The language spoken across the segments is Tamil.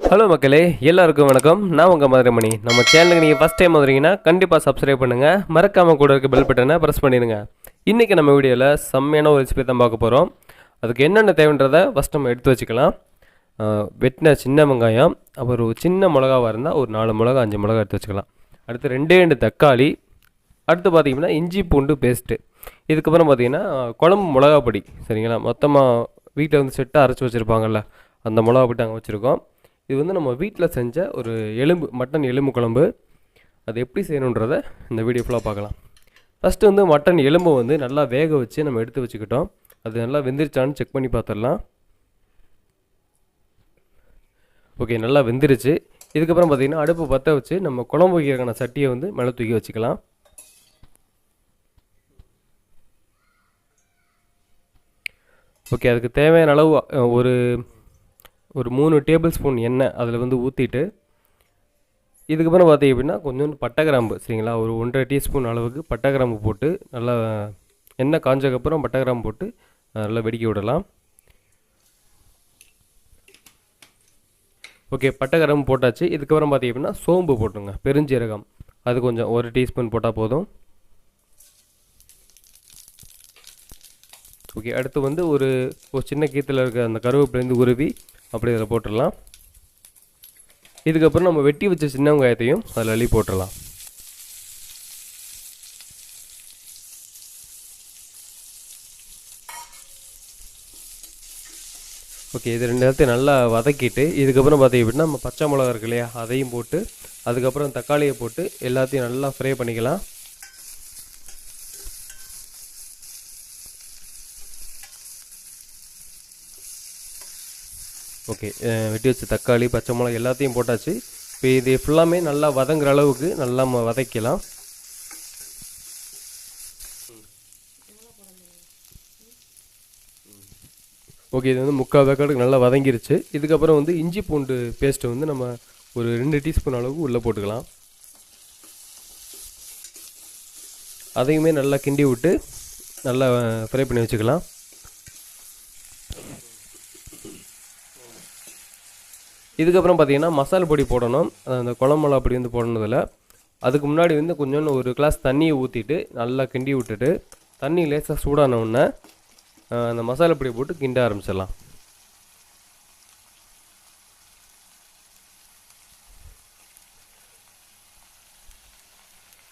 ஹலோ மக்களே எல்லாருக்கும் வணக்கம். நான் உங்கள் மதுரைமணி. நம்ம சேனலுக்கு நீங்கள் ஃபஸ்ட் டைம் வந்துறீங்கன்னா கண்டிப்பாக சப்ஸ்கிரைப் பண்ணுங்கள் மறக்காமல் கூட இருக்க பெல் பட்டனை ப்ரெஸ் பண்ணிடுங்க. இன்றைக்கி நம்ம வீடியோவில் செம்மையான ஒரு ரெசிபி தான் பார்க்க போகிறோம் அதுக்கு என்னென்ன தேவைன்றதை ஃபஸ்ட் நம்ம எடுத்து வச்சுக்கலாம். வெட்டின சின்ன வெங்காயம் அப்புறம் சின்ன மிளகாவாக இருந்தால் ஒரு நாலு மிளகா அஞ்சு மிளகா எடுத்து வச்சுக்கலாம். அடுத்து ரெண்டே ரெண்டு தக்காளி. அடுத்து பார்த்தீங்கன்னா இஞ்சி பூண்டு பேஸ்ட்டு இதுக்கப்புறம் பார்த்தீங்கன்னா குழம்பு மிளகா பொடி சரிங்களா? மொத்தமாக வீட்டில் வந்து செட்டாக அரைச்சி வச்சுருப்பாங்கல்ல அந்த மிளகா பொடி அங்கே வச்சுருக்கோம். இது வந்து நம்ம வீட்டில் செஞ்ச ஒரு எலும்பு மட்டன் எலும்பு குழம்பு. அது எப்படி செய்யணுன்றதை இந்த வீடியோ ஃபுல்லாக பார்க்கலாம். ஃபஸ்ட்டு வந்து மட்டன் எலும்பை வந்து நல்லா வேக வச்சு நம்ம எடுத்து வச்சுக்கிட்டோம். அது நல்லா வெந்துருச்சான்னு செக் பண்ணி பார்த்துடலாம். ஓகே நல்லா வெந்துருச்சு. இதுக்கப்புறம் பார்த்திங்கன்னா அடுப்பு பற்ற வச்சு நம்ம குழம்பு வைக்கிறக்கான சட்டியை வந்து மேலே தூக்கி வச்சுக்கலாம். ஓகே அதுக்கு தேவையான அளவு ஒரு ஒரு மூணு டேபிள் ஸ்பூன் எண்ணெய் அதில் வந்து ஊற்றிட்டு இதுக்கப்புறம் பார்த்தீங்க அப்படின்னா கொஞ்சோண்டு பட்டை கிராம்பு சரிங்களா? ஒரு ஒன்றரை டீஸ்பூன் அளவுக்கு பட்டை கிராம்பு போட்டு நல்லா எண்ணெய் காஞ்சக்கப்புறம் பட்டை கிராம்பு போட்டு நல்லா வெடிக்க விடலாம். ஓகே பட்டை கிராம்பு போட்டாச்சு. இதுக்கப்புறம் பார்த்தீங்க அப்படின்னா சோம்பு போட்டுருங்க பெருஞ்சீரகம். அது கொஞ்சம் ஒரு டீஸ்பூன் போட்டால் போதும். ஓகே அடுத்து வந்து ஒரு ஒரு சின்ன கீத்தில் இருக்க அந்த கருவேப்பிலேருந்து உருவி அப்படி இதில் போட்டுடலாம். இதுக்கப்புறம் நம்ம வெட்டி வச்ச சின்ன வெங்காயத்தையும் அதில் அள்ளி போட்டுடலாம். ஓகே இது ரெண்டு நேரத்தையும் நல்லா வதக்கிட்டு இதுக்கப்புறம் பார்த்தீங்க அப்படின்னா நம்ம பச்சை மிளகா இருக்கு இல்லையா அதையும் போட்டு அதுக்கப்புறம் தக்காளியை போட்டு எல்லாத்தையும் நல்லா ஃப்ரை பண்ணிக்கலாம். ஓகே வெட்டி வச்ச தக்காளி பச்சை மிளகா எல்லாத்தையும் போட்டாச்சு இப்போ இது ஃபுல்லாமே நல்லா வதங்குற அளவுக்கு நல்லா வதக்கலாம் ஓகே இது வந்து முக்கால் வேக்காடுக்கு நல்லா வதங்கிருச்சு இதுக்கப்புறம் வந்து இஞ்சி பூண்டு பேஸ்ட்டை வந்து நம்ம ஒரு ரெண்டு டீஸ்பூன் அளவுக்கு உள்ளே போட்டுக்கலாம் அதையுமே நல்லா கிண்டி விட்டு நல்லா ஃப்ரை பண்ணி வச்சுக்கலாம் இதுக்கப்புறம் பார்த்தீங்கன்னா மசாலா பொடி போடணும். அந்த குழம்பு அப்படி வந்து போடணுதில் அதுக்கு முன்னாடி வந்து கொஞ்சோண்டு ஒரு கிளாஸ் தண்ணியை ஊற்றிட்டு நல்லா கிண்டி விட்டுட்டு தண்ணி லேசாக சூடான உடனே அந்த மசாலா பொடி போட்டு கிண்ட ஆரம்பிச்சிடலாம்.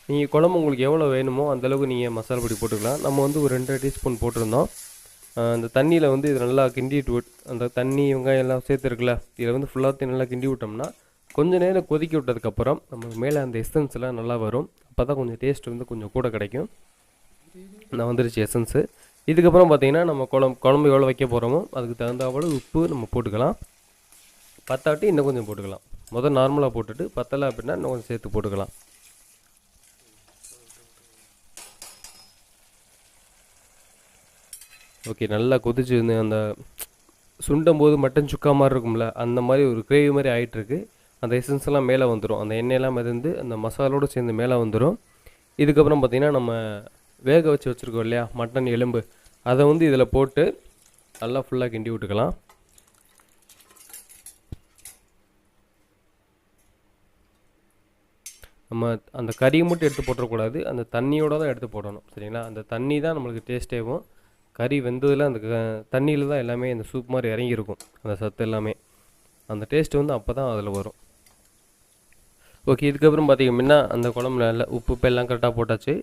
நீங்கள் குழம்பு உங்களுக்கு எவ்வளோ வேணுமோ அந்தளவுக்கு நீங்கள் மசாலா பொடி போட்டுக்கலாம். நம்ம வந்து ஒரு ரெண்டு டீஸ்பூன் போட்டிருந்தோம். அந்த தண்ணியில் வந்து இது நல்லா கிண்டிட்டு விட் அந்த தண்ணி வெங்காயம் எல்லாம் சேர்த்துருக்குல்ல இதில் வந்து ஃபுல்லாத்தையும் நல்லா கிண்டி விட்டோம்னா கொஞ்சம் நேரம் கொதிக்க விட்டதுக்கப்புறம் நம்ம மேலே அந்த எசன்ஸ் எல்லாம் நல்லா வரும். அப்போ தான் கொஞ்சம் டேஸ்ட் வந்து கொஞ்சம் கூட கிடைக்கும். நான் வந்துருச்சு எசன்ஸு இதுக்கப்புறம் பார்த்தீங்கன்னா நம்ம குழம்பு குழம்பு எவ்வளோ வைக்க போகிறோமோ அதுக்கு தகுந்தாவோட உப்பு நம்ம போட்டுக்கலாம். பத்தாட்டி இன்னும் கொஞ்சம் போட்டுக்கலாம். முதல் நார்மலாக போட்டுட்டு பத்தலை அப்படின்னா இன்னும் கொஞ்சம் சேர்த்து போட்டுக்கலாம். ஓகே நல்லா கொதிச்சு அந்த சுண்டும் போது மட்டன் சுக்கா மாதிரி இருக்கும்ல அந்த மாதிரி ஒரு கிரேவி மாதிரி ஆகிட்டுருக்கு அந்த எசன்ஸ் எல்லாம் மேலே வந்துடும் அந்த எண்ணெயெல்லாம் மிதந்து அந்த மசாலோடு சேர்ந்து மேலே வந்துடும் இதுக்கப்புறம் பார்த்திங்கன்னா நம்ம வேக வச்சு வச்சுருக்கோம் இல்லையா மட்டன் எலும்பு. அதை வந்து இதில் போட்டு நல்லா ஃபுல்லாக கிண்டி விட்டுக்கலாம். நம்ம அந்த கறியை மட்டும் எடுத்து போட்டுறக்கூடாது. அந்த தண்ணியோட தான் எடுத்து போடணும். சரிங்களா? அந்த தண்ணி தான் நம்மளுக்கு டேஸ்ட்டேவும் கறி வெந்ததில் அந்த தண்ணியில் தான் எல்லாமே அந்த சூப் மாதிரி இறங்கியிருக்கும். அந்த சத்து எல்லாமே. அந்த டேஸ்ட் வந்து அப்போ தான் அதில் வரும். ஓகே இதுக்கப்புறம் பார்த்தீங்க முன்ன அந்த குழம்புல நல்லா உப்பு இப்போ எல்லாம் கரெக்டாக போட்டாச்சு.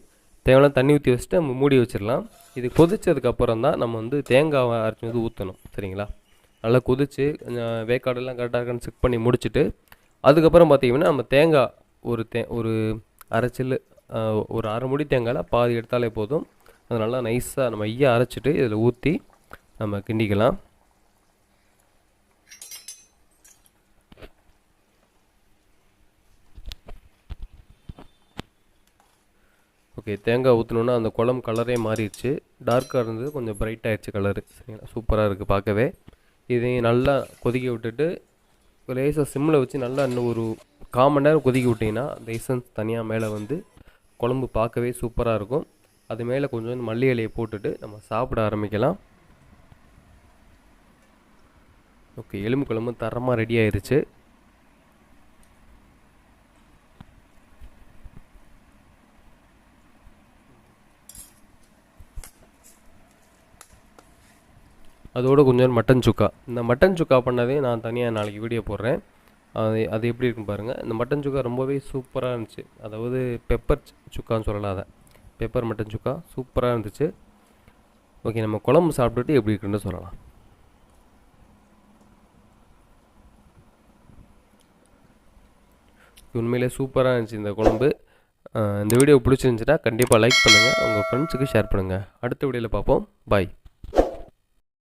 தேவையான தண்ணி ஊற்றி வச்சுட்டு நம்ம மூடி வச்சிடலாம். இது கொதிச்சதுக்கப்புறம் தான் நம்ம வந்து தேங்காவை அரைச்சி வந்து ஊற்றணும் சரிங்களா? நல்லா கொதித்து கொஞ்சம் வேக்காடெல்லாம் கரெக்டாக இருக்கான்னு செக் பண்ணி முடிச்சுட்டு அதுக்கப்புறம் பார்த்தீங்கன்னா நம்ம தேங்காய் ஒரு தே ஒரு அரைச்சல் ஒரு அரை முடி தேங்காயில் பாதி எடுத்தாலே போதும். அது நல்லா நைஸாக நம்ம ஐயா அரைச்சிட்டு இதில் ஊற்றி நம்ம கிண்டிக்கலாம். ஓகே தேங்காய் ஊற்றினோன்னா அந்த குழம்பு கலரே மாறிடுச்சு. டார்க்காக இருந்தது கொஞ்சம் பிரைட் ஆகிடுச்சு கலரு சரிங்களா? சூப்பராக இருக்குது பார்க்கவே. இதையும் நல்லா கொதிக்க விட்டுட்டு லேசாக சிம்மில் வச்சு நல்லா இன்னும் ஒரு கால் மணி நேரம் கொதிக்க விட்டிங்கன்னா அந்த எசன்ஸ் தனியாக மேலே வந்து குழம்பு பார்க்கவே சூப்பராக இருக்கும். அது மேலே கொஞ்சம் மல்லி இலையை போட்டுட்டு நம்ம சாப்பிட ஆரம்பிக்கலாம். ஓகே எலும்பு குழம்பு தரமாக ரெடி ஆயிடுச்சு அதோட கொஞ்சம் மட்டன் சுக்கா. இந்த மட்டன் சுக்கா பண்ணதே நான் தனியாக நாளைக்கு வீடியோ போடுறேன். அது அது எப்படி இருக்கும் பாருங்கள் இந்த மட்டன் சுக்கா ரொம்பவே சூப்பராக இருந்துச்சு. அதாவது பெப்பர் சுக்கான்னு சொல்லலாம் அதை. பெப்பர் மட்டன் சுக்கா சூப்பராக இருந்துச்சு. ஓகே நம்ம குழம்பு சாப்பிட்டுட்டு எப்படி இருக்குன்னு சொல்லலாம். உண்மையிலே சூப்பராக இருந்துச்சு இந்த குழம்பு. இந்த வீடியோ பிடிச்சிருந்துச்சுன்னா கண்டிப்பாக லைக் பண்ணுங்கள் உங்கள் ஃப்ரெண்ட்ஸுக்கு ஷேர் பண்ணுங்கள் அடுத்த வீடியோவில் பார்ப்போம். பாய்